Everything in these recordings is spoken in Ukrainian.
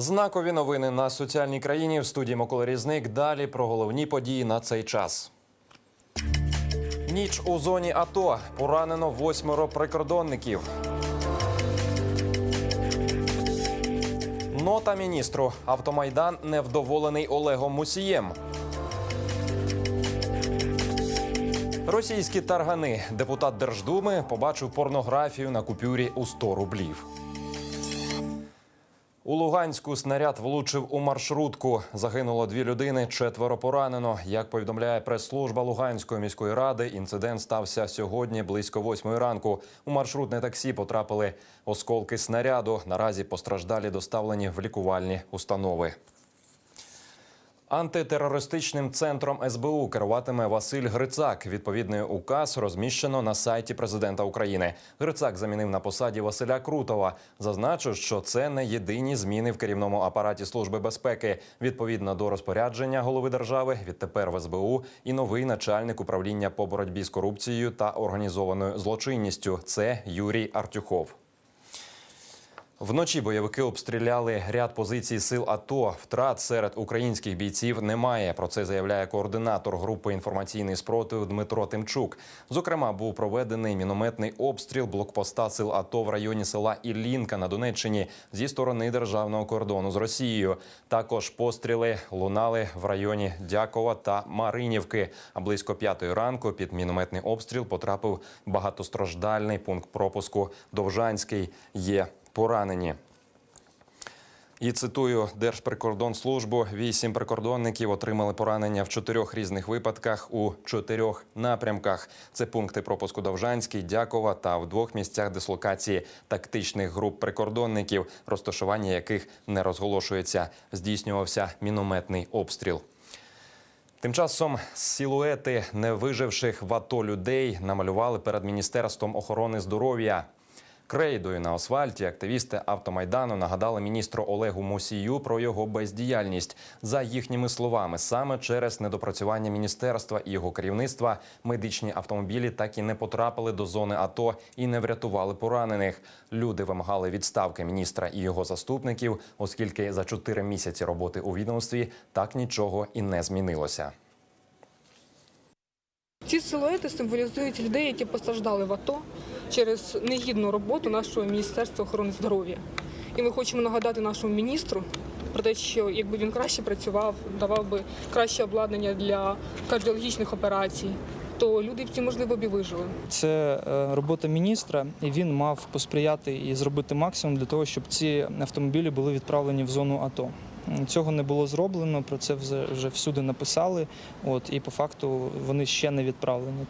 Знакові новини на соціальній країні в студії Микола Різник. Далі про головні події на цей час. Ніч у зоні АТО. Поранено восьмеро прикордонників. Нота міністру. Автомайдан невдоволений Олегом Мусієм. Російські таргани. Депутат Держдуми побачив порнографію на купюрі у 100 рублів. У Луганську снаряд влучив у маршрутку. Загинуло дві людини, четверо поранено. Як повідомляє прес-служба Луганської міської ради, інцидент стався сьогодні близько восьмої ранку. У маршрутне таксі потрапили осколки снаряду. Наразі постраждалі доставлені в лікувальні установи. Антитерористичним центром СБУ керуватиме Василь Грицак. Відповідний указ розміщено на сайті президента України. Грицак замінив на посаді Василя Крутова. Зазначив, що це не єдині зміни в керівному апараті служби безпеки. Відповідно до розпорядження голови держави, відтепер в СБУ і новий начальник управління по боротьбі з корупцією та організованою злочинністю. Це Юрій Артюхов. Вночі бойовики обстріляли ряд позицій сил АТО. Втрат серед українських бійців немає. Про це заявляє координатор групи інформаційний спротив Дмитро Тимчук. Зокрема, був проведений мінометний обстріл блокпоста сил АТО в районі села Іллінка на Донеччині зі сторони державного кордону з Росією. Також постріли лунали в районі Дякова та Маринівки. А близько п'ятої ранку під мінометний обстріл потрапив багатостраждальний пункт пропуску Довжанський. Є поранені. І цитую Держприкордонслужбу: вісім прикордонників отримали поранення в чотирьох різних випадках у чотирьох напрямках. Це пункти пропуску Довжанський, Дякова та в двох місцях дислокації тактичних груп прикордонників, розташування яких не розголошується. Здійснювався мінометний обстріл. Тим часом силуети невиживших в АТО людей намалювали перед міністерством охорони здоров'я. Крейдою на асфальті активісти автомайдану нагадали міністру Олегу Мусію про його бездіяльність. За їхніми словами, саме через недопрацювання міністерства і його керівництва медичні автомобілі так і не потрапили до зони АТО і не врятували поранених. Люди вимагали відставки міністра і його заступників, оскільки за чотири місяці роботи у відомстві так нічого і не змінилося. Ці силуети символізують людей, які постраждали в АТО через негідну роботу нашого міністерства охорони здоров'я. І ми хочемо нагадати нашому міністру про те, що якби він краще працював, давав би краще обладнання для кардіологічних операцій, то люди в цій можливо б і вижили. Це е, робота міністра, і він мав посприяти і зробити максимум для того, щоб ці автомобілі були відправлені в зону АТО. Цього не було зроблено, про це вже всюди написали. От і по факту вони ще не відправлені.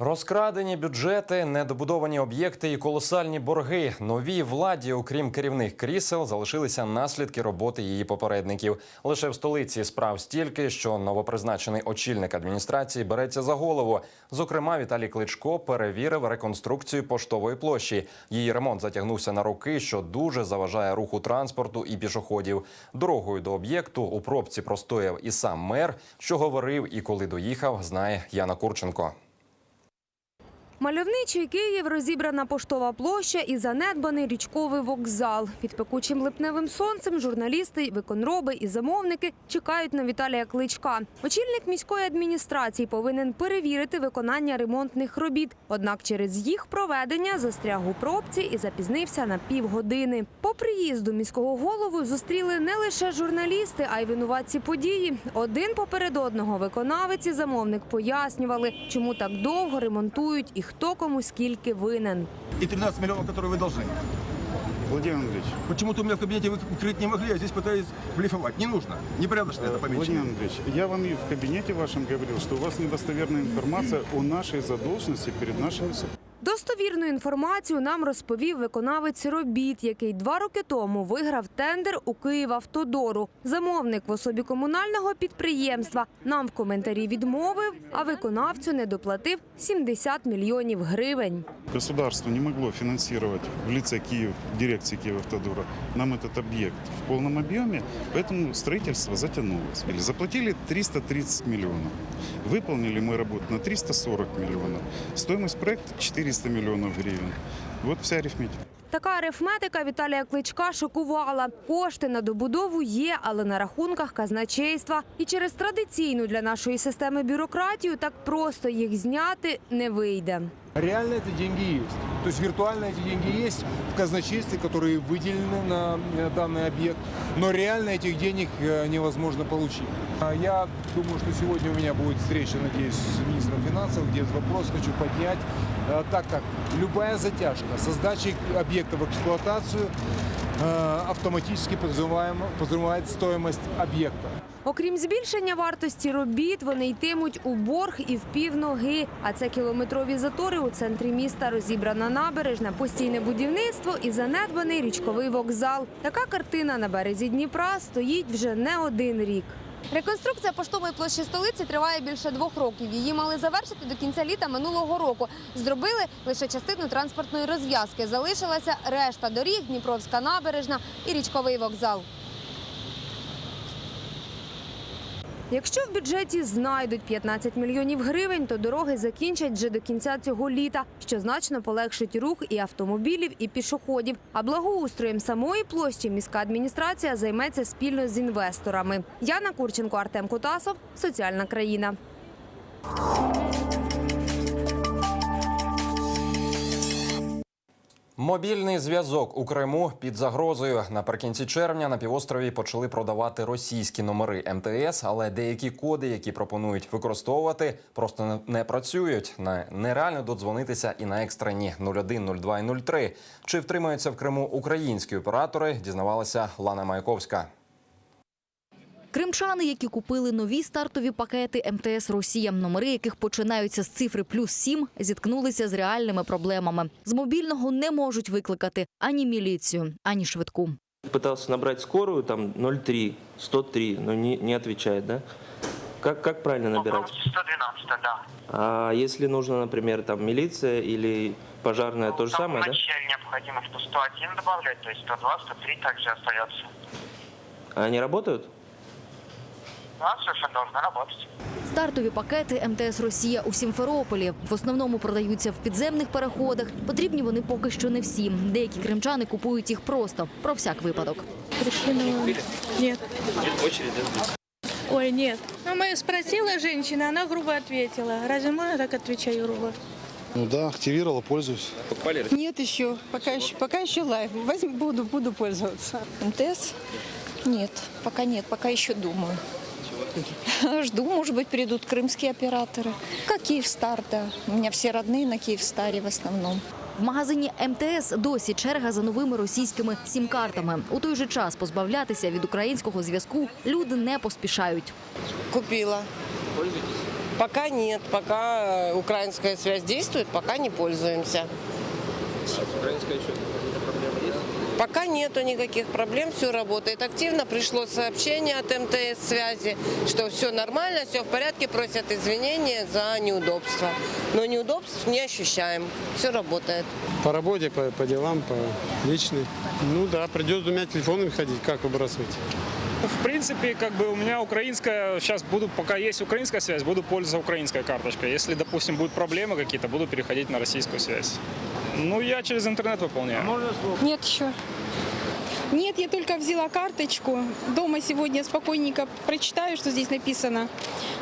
Розкрадені бюджети, недобудовані об'єкти і колосальні борги. Новій владі, окрім керівних крісел, залишилися наслідки роботи її попередників. Лише в столиці справ стільки, що новопризначений очільник адміністрації береться за голову. Зокрема, Віталій Кличко перевірив реконструкцію поштової площі. Її ремонт затягнувся на роки, що дуже заважає руху транспорту і пішоходів. Дорогою до об'єкту у пробці простояв і сам мер, що говорив і коли доїхав, знає Яна Курченко. Мальовничий Київ, розібрана поштова площа і занедбаний річковий вокзал. Під пекучим липневим сонцем журналісти, виконроби і замовники чекають на Віталія Кличка. Очільник міської адміністрації повинен перевірити виконання ремонтних робіт. Однак через їх проведення застряг у пробці і запізнився на півгодини. По приїзду міського голову зустріли не лише журналісти, а й винуватці події. Один поперед одного виконавець і замовник пояснювали, чому так довго ремонтують і хто кому скільки винен. и 13 миллионов, которые вы должны. Владимир Андреевич, Почему-то у меня в кабинете вы укрыть не могли, а здесь пытались блефовать. Не нужно. Непорядочно это Владимир помещение. Андреевич, я вам и в кабинете вашем говорил, что у вас недостоверная информация о нашей задолженности перед нашими суд- Достовірну інформацію нам розповів виконавець робіт, який два роки тому виграв тендер у Київавтодору. Замовник в особі комунального підприємства нам в коментарі відмовив, а виконавцю не доплатив 70 мільйонів гривень. Государство не могло финансировать в лице Киев, дирекции Киевавтодора нам этот объект в полном объеме, поэтому строительство затянулось. Или заплатили 330 миллионов. Выполнили мы работу на 340 миллионов. Стоимость проекта 4 400 миллионов гривен. Вот вся арифметика. Така арифметика Віталія Кличка шокувала. Кошти на добудову є, але на рахунках казначейства. І через традиційну для нашої системи бюрократію так просто їх зняти не вийде. Реально эти деньги есть. То есть виртуально эти деньги есть в казначействе, которые выделены на э, данный объект, но реально этих денег э, невозможно получить. А Я думаю, что сегодня у меня будет встреча, надеюсь, с министром финансов, где этот вопрос хочу поднять, э, так как любая затяжка со сдачей объекта в эксплуатацию э, автоматически подразумеваемо- подразумевает стоимость объекта. Окрім збільшення вартості робіт, вони йтимуть у борг і в півноги. А це кілометрові затори у центрі міста, розібрана набережна, постійне будівництво і занедбаний річковий вокзал. Така картина на березі Дніпра стоїть вже не один рік. Реконструкція поштової площі столиці триває більше двох років. Її мали завершити до кінця літа минулого року. Зробили лише частину транспортної розв'язки. Залишилася решта доріг, Дніпровська набережна і річковий вокзал. Якщо в бюджеті знайдуть 15 мільйонів гривень, то дороги закінчать вже до кінця цього літа, що значно полегшить рух і автомобілів, і пішоходів. А благоустроєм самої площі міська адміністрація займеться спільно з інвесторами. Яна Курченко, Артем Кутасов, соціальна країна. Мобільний зв'язок у Криму під загрозою. Наприкінці червня на півострові почали продавати російські номери МТС, але деякі коди, які пропонують використовувати, просто не- працюють. На нереально додзвонитися і на екстрені 01, 02 і 03. Чи втримаються в Криму українські оператори? Дізнавалася Лана Маяковська. Кримчани, які купили нові стартові пакети МТС Росія, номери яких починаються з цифри плюс 7, зіткнулися з реальними проблемами. З мобільного не можуть викликати ані міліцію, ані швидку. Пытался набрать скорую, там 03, 103, но не, не отвечает, да? Как, как правильно набирать? 112, да. А если нужно, например, там милиция или пожарная, то же Там самое, да? вначале необходимо 101 добавлять, то есть 102, 103 также остается. А Они работают? Да, совершенно должны работать. Стартові пакети МТС Росія у Сімферополі в основному продаються в підземних переходах. Потрібні вони поки що не всім. Деякі кримчани купують їх просто про всяк випадок. Нет. Ой, нет. Ну, мы спросила женщина, она грубо ответила. Разве можно так отвечать грубо? Ну да, активировала, пользуюсь. Нет еще. Пока еще, пока еще лайв. Возьму, буду, буду пользоваться. МТС? Нет, пока нет, пока еще думаю. Жду, может быть, придут крымские операторы. Как Киевстар, да. У меня все родные на Киевстаре в основном. В магазині МТС досі черга за новими російськими сім-картами. У той же час позбавлятися від українського зв'язку люди не поспішають. Купила. Пока нет. Пока э, украинская связь действует, пока не пользуемся. Пока нету никаких проблем, все работает активно. Пришло сообщение от МТС связи, что все нормально, все в порядке, просят извинения за неудобства. Но неудобств не ощущаем, все работает. По работе, по, по делам, по личной. Ну да, придется двумя телефонами ходить, как выбрасывать. В принципе, как бы у меня украинская, сейчас буду, пока есть украинская связь, буду пользоваться украинской карточкой. Если, допустим, будут проблемы какие-то, буду переходить на российскую связь. Ну, я через интернет выполняю. Нет еще. Нет, я только взяла карточку. Дома сегодня спокойненько прочитаю, что здесь написано.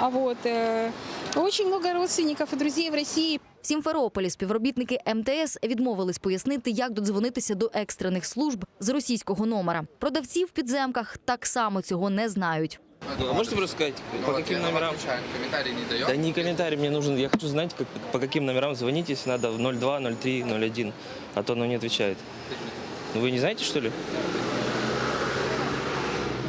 А вот э, очень много родственников и друзей в России. В Сімферополі співробітники МТС відмовились пояснити, як додзвонитися до екстрених служб з російського номера. Продавці в підземках так само цього не знають. А можете просто сказать, по каким номерам? Да не комментарий мне нужен. Я хочу знать, как, по каким номерам звонить, если надо в 02, 03, 01. А то оно не отвечает. Ну вы не знаете, что ли?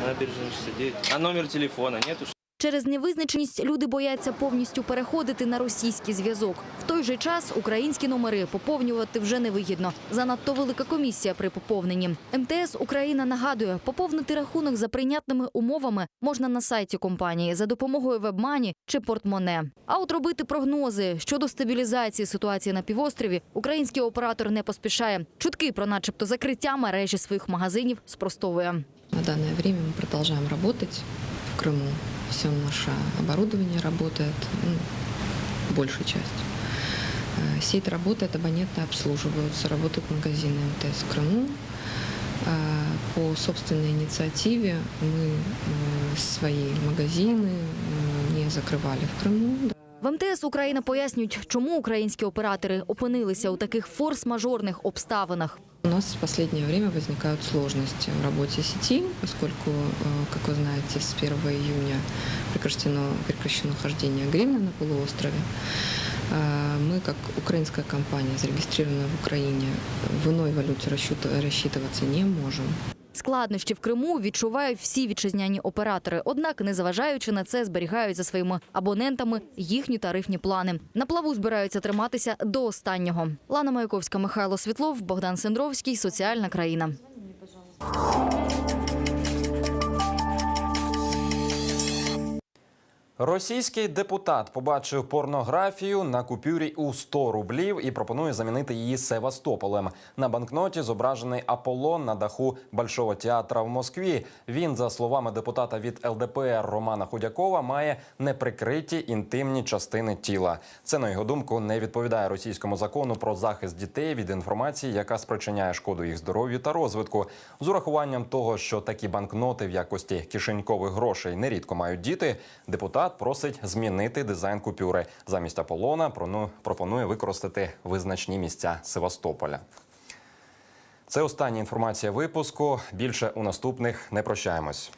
Набережная 69. А номер телефона нету? Через невизначеність люди бояться повністю переходити на російський зв'язок. В той же час українські номери поповнювати вже невигідно. Занадто велика комісія при поповненні. МТС Україна нагадує, поповнити рахунок за прийнятними умовами можна на сайті компанії за допомогою вебмані чи портмоне. А от робити прогнози щодо стабілізації ситуації на півострові український оператор не поспішає. Чутки про, начебто, закриття мережі своїх магазинів спростовує. На данное время мы продолжаем работать Крыму. Все наше оборудование работает, ну, большей частью. Э, Сеть работает, абоненты обслуживаются, работают магазины МТС в Крыму. Э, По собственной инициативе мы э, свои магазины э, не закрывали в Крыму. В МТС Україна пояснюють, чому українські оператори опинилися у таких форс-мажорних обставинах. У нас в последнее время возникают сложности в работе сети, поскольку, э, как вы знаете, с 1 июня прекращено, прекращено хождение гривны на полуострове. Э, Мы, как украинская компания, зарегистрированная в Украине, в иной валюте расчет- рассчитываться не можем. Складнощі в Криму відчувають всі вітчизняні оператори. Однак, незважаючи на це, зберігають за своїми абонентами їхні тарифні плани. На плаву збираються триматися до останнього. Лана Маяковська, Михайло Світлов, Богдан Сендровський. Соціальна країна. Російський депутат побачив порнографію на купюрі у 100 рублів і пропонує замінити її Севастополем. На банкноті зображений Аполлон на даху Большого театра в Москві. Він, за словами депутата від ЛДПР Романа Худякова, має неприкриті інтимні частини тіла. Це на його думку не відповідає російському закону про захист дітей від інформації, яка спричиняє шкоду їх здоров'ю та розвитку. З урахуванням того, що такі банкноти в якості кишенькових грошей нерідко мають діти, депутат просить змінити дизайн купюри. Замість Аполлона пропонує використати визначні місця Севастополя. Це остання інформація випуску. Більше у наступних не прощаємось.